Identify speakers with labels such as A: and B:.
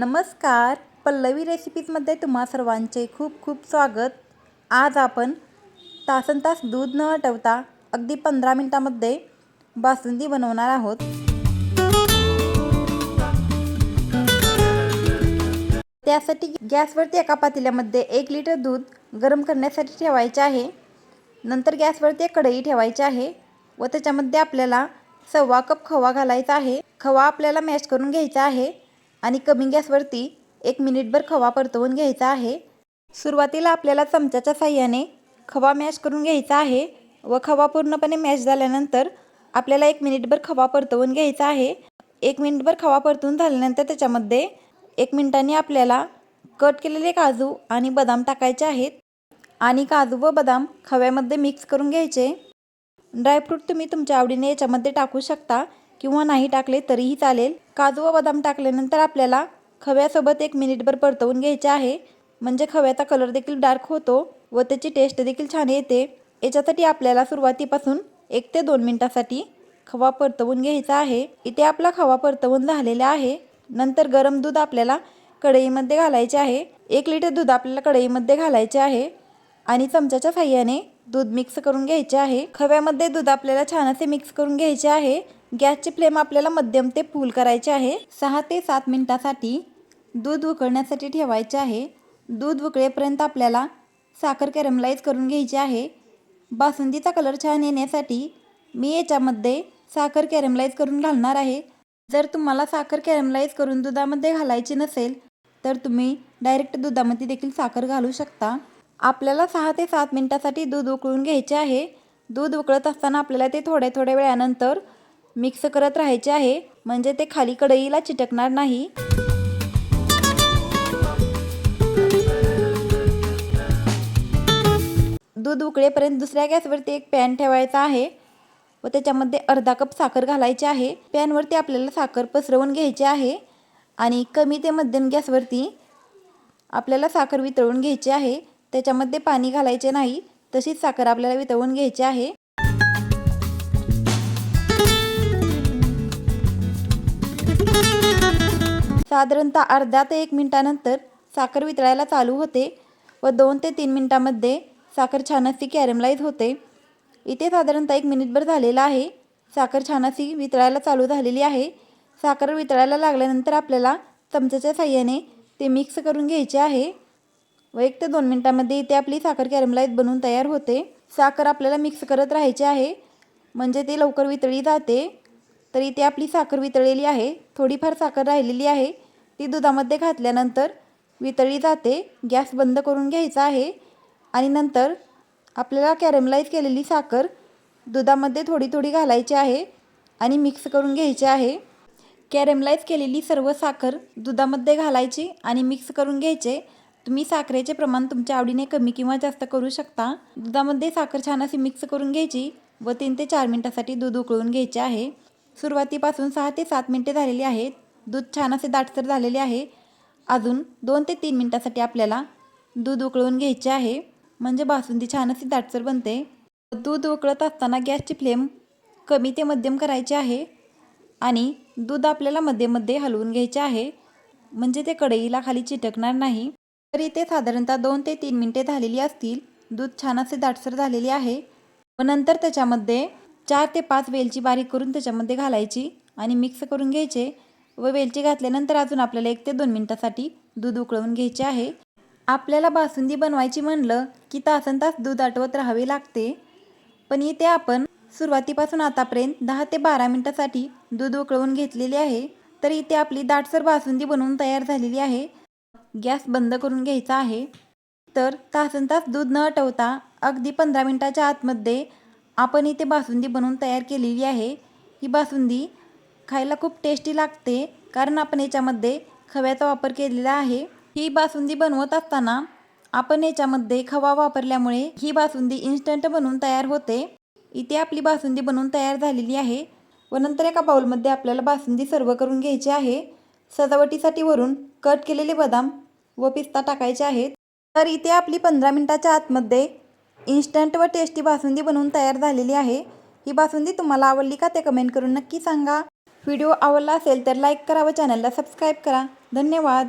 A: नमस्कार. पल्लवी रेसिपीजमध्ये तुम्हा सर्वांचे खूप खूप स्वागत. आज आपण तासन तास दूध न हटवता अगदी पंधरा मिनटामध्ये बासुंदी बनवणार आहोत. त्यासाठी गॅसवरती एका पातेल्यामध्ये एक लिटर दूध गरम करण्यासाठी ठेवायचे आहे. नंतर गॅसवरती एक कढई ठेवायची आहे व त्याच्यामध्ये आपल्याला सव्वा कप खवा घालायचा आहे. खवा आपल्याला मॅश करून घ्यायचा आहे. आणि कमी गॅसवरती एक मिनिटभर खवा परतवून घ्यायचा आहे. सुरुवातीला आपल्याला चमच्याच्या साह्याने खवा मॅश करून घ्यायचा आहे व खवा पूर्णपणे मॅश झाल्यानंतर आपल्याला एक मिनिटभर खवा परतवून घ्यायचा आहे. एक मिनिटभर खवा परतवून झाल्यानंतर त्याच्यामध्ये एक मिनिटांनी आपल्याला कट केलेले काजू आणि बदाम टाकायचे आहेत आणि काजू व बदाम खव्यामध्ये मिक्स करून घ्यायचे. ड्रायफ्रूट तुम्ही तुमच्या आवडीने याच्यामध्ये टाकू शकता. किंवा नाही टाकले तरीही चालेल. काजू व बदाम टाकल्यानंतर आपल्याला खव्यासोबत एक मिनिटभर परतवून घ्यायचे आहे. म्हणजे खव्याचा कलर देखील डार्क होतो व त्याची टेस्ट देखील छान येते. याच्यासाठी आपल्याला सुरुवातीपासून एक ते दोन मिनटासाठी खवा परतवून घ्यायचा आहे. इथे आपला खवा परतवून झालेला आहे. नंतर गरम दूध आपल्याला कढईमध्ये घालायचे आहे. एक लिटर दूध आपल्याला कढईमध्ये घालायचे आहे आणि चमच्याच्या साह्याने दूध मिक्स करून घ्यायचे आहे. खव्यामध्ये दूध आपल्याला छान असे मिक्स करून घ्यायचे आहे. गॅसची फ्लेम आपल्याला मध्यम ते फुल करायचे आहे. सहा ते सात मिनटासाठी दूध उकळण्यासाठी ठेवायचे आहे. दूध उकळेपर्यंत आपल्याला साखर कॅरमलाईज करून घ्यायची आहे. बासुंदीचा कलर छान येण्यासाठी मी याच्यामध्ये साखर कॅरमलाईज करून घालणार आहे. जर तुम्हाला साखर कॅरमलाईज करून दुधामध्ये घालायची नसेल तर तुम्ही डायरेक्ट दुधामध्ये देखील साखर घालू शकता. आपल्याला सहा ते सात मिनटासाठी दूध उकळून घ्यायचे आहे. दूध उकळत असताना आपल्याला ते थोड्या थोड्या वेळानंतर मिक्स करत राहायचे आहे. म्हणजे ते खाली कढईला चिटकणार नाही. दूध उकळेपर्यंत दुसऱ्या गॅसवरती एक पॅन ठेवायचा आहे. व त्याच्यामध्ये अर्धा कप साखर घालायची आहे. पॅनवरती आपल्याला साखर पसरवून घ्यायची आहे. आणि कमी ते मध्यम गॅसवरती आपल्याला साखर वितळून घ्यायची आहे. त्याच्यामध्ये पाणी घालायचे नाही. तशीच साखर आपल्याला वितळून घ्यायची आहे. साधारणतः अर्धा ते एक मिनिटानंतर साखर वितळायला चालू होते व दोन ते तीन मिनिटामध्ये साखर छान अशी कॅरमलाईज होते. इथे साधारणतः एक मिनिटभर झालेला आहे. साखर छान अशी वितळायला चालू झालेली आहे. साखर वितळायला लागल्यानंतर आपल्याला चमच्याच्या साह्याने ते मिक्स करून घ्यायचे आहे. व एक ते दोन मिनटामध्ये इथे आपली साखर कॅरमलाईज बनवून तयार होते. साखर आपल्याला मिक्स करत राहायची आहे. म्हणजे ते लवकर वितळी जाते. तर इथे आपली साखर वितळलेली आहे. थोडीफार साखर राहिलेली आहे. ती दुधामध्ये घातल्यानंतर वितळली जाते. गॅस बंद करून घ्यायचा आहे. आणि नंतर आपल्याला कॅरमलाईज केलेली साखर दुधामध्ये थोडी थोडी घालायची आहे आणि मिक्स करून घ्यायची आहे. कॅरमलाईज केलेली सर्व साखर दुधामध्ये घालायची आणि मिक्स करून घ्यायचे. तुम्ही साखरेचे प्रमाण तुमच्या आवडीने कमी किंवा जास्त करू शकता. दुधामध्ये साखर छान अशी मिक्स करून घ्यायची व तीन ते चार मिनटासाठी दूध उकळून घ्यायचे आहे. सुरुवातीपासून सहा ते सात मिनटे झालेली आहेत. दूध छान असे दाटसर झालेले आहे. अजून दोन ते तीन मिनटासाठी आपल्याला दूध उकळून घ्यायचे आहे. म्हणजे बासुंदी छान अशी दाटसर बनते. दूध उकळत असताना गॅसची फ्लेम कमी ते मध्यम करायची आहे. आणि दूध आपल्याला मध्ये मध्ये हलवून घ्यायचे आहे. म्हणजे ते कढईला खाली चिटकणार नाही. तर इथे साधारणतः दोन ते तीन मिनटे झालेली असतील. दूध छान असे दाटसर झालेले आहे. व नंतर त्याच्यामध्ये चार ते पाच वेलची बारीक करून त्याच्यामध्ये घालायची आणि मिक्स करून घ्यायचे व वेलची घातल्यानंतर अजून आपल्याला एक ते दोन मिनटासाठी दूध उकळवून घ्यायचे आहे. आपल्याला बासुंदी बनवायची म्हणलं की तासन तास दूध आटवत राहावे लागते. पण इथे आपण सुरुवातीपासून आतापर्यंत दहा ते बारा मिनटासाठी दूध उकळवून घेतलेले आहे. तर इथे आपली दाटसर बासुंदी बनवून तयार झालेली आहे. गॅस बंद करून घ्यायचा आहे. तर तासन तास दूध न हटवता अगदी पंधरा मिनटाच्या आतमध्ये आपण इथे बासुंदी बनवून तयार केलेली आहे. ही बासुंदी खायला खूप टेस्टी लागते कारण आपण याच्यामध्ये खव्याचा वापर केलेला आहे. ही बासुंदी बनवत असताना आपण याच्यामध्ये खवा वापरल्यामुळे ही बासुंदी इन्स्टंट बनवून तयार होते. इथे आपली बासुंदी बनवून तयार झालेली आहे व नंतर एका बाउलमध्ये आपल्याला बासुंदी सर्व करून घ्यायची आहे. सजावटीसाठी वरून कट केलेले बदाम व पिस्ता टाकायचे आहेत. तर इथे आपली पंधरा मिनटाच्या आतमध्ये इन्स्टंट व टेस्टी बासुंदी बनवून तयार झालेली आहे. ही बासुंदी तुम्हाला आवडली का ते कमेंट करून नक्की सांगा. व्हिडिओ आवडला असेल तर लाईक करा व चॅनलला सबस्क्राईब करा. धन्यवाद.